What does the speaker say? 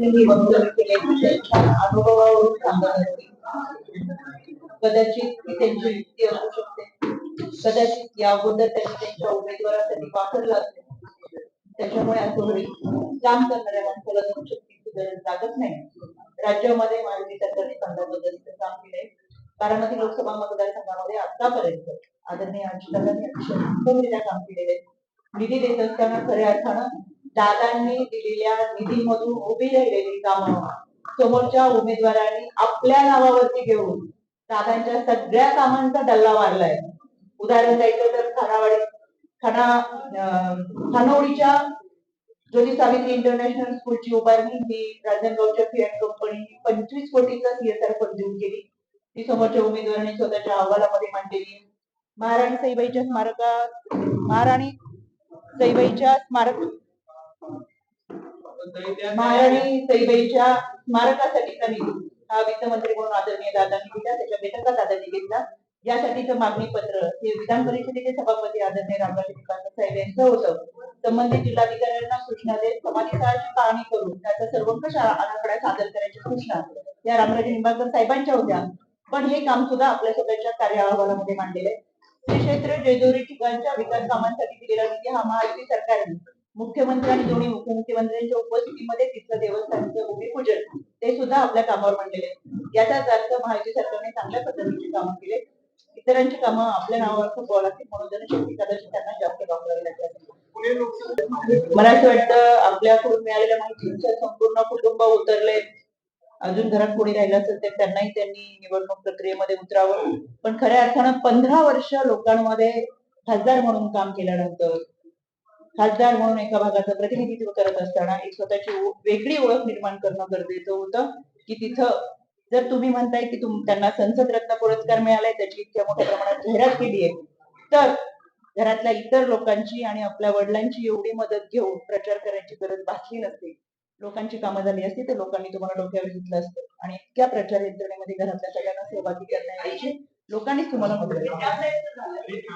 त्यांनी वक्तव्य केले त्यांच्या अनुभवावरून सांगत असतील कदाचित ती त्यांची युक्ती असू शकते. कदाचित या अगोदर त्यांनी त्यांच्या उमेदवारासाठी वापरला असेल त्याच्यामुळे असं होईल काम करणाऱ्या माणसाला शक्तीची गरज लागत नाही. राज्यामध्ये मानवी सरकारने चांगल्या पद्धतीचं काम केलंय. बारामती लोकसभा मतदारसंघामध्ये आतापर्यंत आदरणीय अजितदादांनी अतिशय काम केलेले आहे. निधी देत असताना खऱ्या अर्थानं दादांनी दिलेल्या निधीमधून उभी राहिलेली कामं समोरच्या उमेदवारांनी आपल्या नावावरती घेऊन दादांच्या सगळ्या कामांचा डल्ला मारलाय. उदाहरण द्यायचं तर खानावाडी खाना अं, ज्योती सावित्री इंटरनॅशनल स्कूलची उभारणी ही राजनगावच्या फिएट कंपनीने पंचवीस कोटीचा सीएसआर फंड देऊन केली. ती समोरच्या उमेदवारांनी स्वतःच्या अहवालामध्ये मांडलेली. महाराणी सईबाईच्या स्मारका महाराणी सईबाईच्या स्मारक महाराणी सईबाईच्या स्मारकासाठीचा निधी हा वित्तमंत्री म्हणून आदरणीय दादांनी दिला त्याच्या बैठका दादांनी घेतला. यासाठीचं मागणी पत्र हे विधान परिषदेचे सभापती आदरणीय रामराजे निंबाळकर साहेब यांचं होतं. संबंधित जिल्हाधिकाऱ्यांना सूचना देत समाधीस्थळाची पाहणी करून त्याचा सर्वंकष आराखडा सादर करायची सूचना या रामराजे निंबाळकर साहेबांच्या होत्या. पण हे काम सुद्धा आपल्या स्वतःच्या कार्य अहवालामध्ये मांडलेलं आहे. श्री क्षेत्र जेजुरी ठिकाणच्या विकास कामांसाठी दिलेला निधी हा महायुती सरकारने मुख्यमंत्री आणि दोन्ही उपमुख्यमंत्र्यांच्या उपस्थितीमध्ये तिथलं देवस्थानचं भूमिपूजन ते सुद्धा आपल्या कामावर मांडलेले. आहे. याचाच अर्थ महाराष्ट्र सरकारने चांगल्या पद्धतीची कामं केले. इतरांची कामं आपल्या नावावर खूप लागतील म्हणून जनशक्ती कदाचित त्यांना जास्त वापरावी लागतात मला असं वाटतं आपल्याकडून मिळालेल्या माहितीनुसार संपूर्ण कुटुंब उतरले. अजून घरात कोणी राहिलं असेल तर त्यांनाही त्यांनी निवडणूक प्रक्रियेमध्ये उतरावं. पण खऱ्या अर्थानं पंधरा वर्ष लोकांमध्ये खासदार म्हणून काम केल्यानंतर खासदार म्हणून एका भागाचं प्रतिनिधित्व करत असताना एक स्वतःची वेगळी ओळख निर्माण करणं गरजेचं होतं. की तिथं जर तुम्ही म्हणताय की तुम त्यांना संसद रत्न पुरस्कार मिळालाय त्याची इतक्या मोठ्या प्रमाणात जाहिरात केली आहे तर घरातल्या इतर लोकांची आणि आपल्या वडिलांची एवढी मदत घेऊन प्रचार करायची गरज भासली नसते. लोकांची कामं झाली असती तर लोकांनी तुम्हाला डोक्यावर घेतलं असतं. आणि इतक्या प्रचार यंत्रणेमध्ये घरातल्या सगळ्यांना सहभागी करण्याऐवजी लोकांनीच तुम्हाला मदत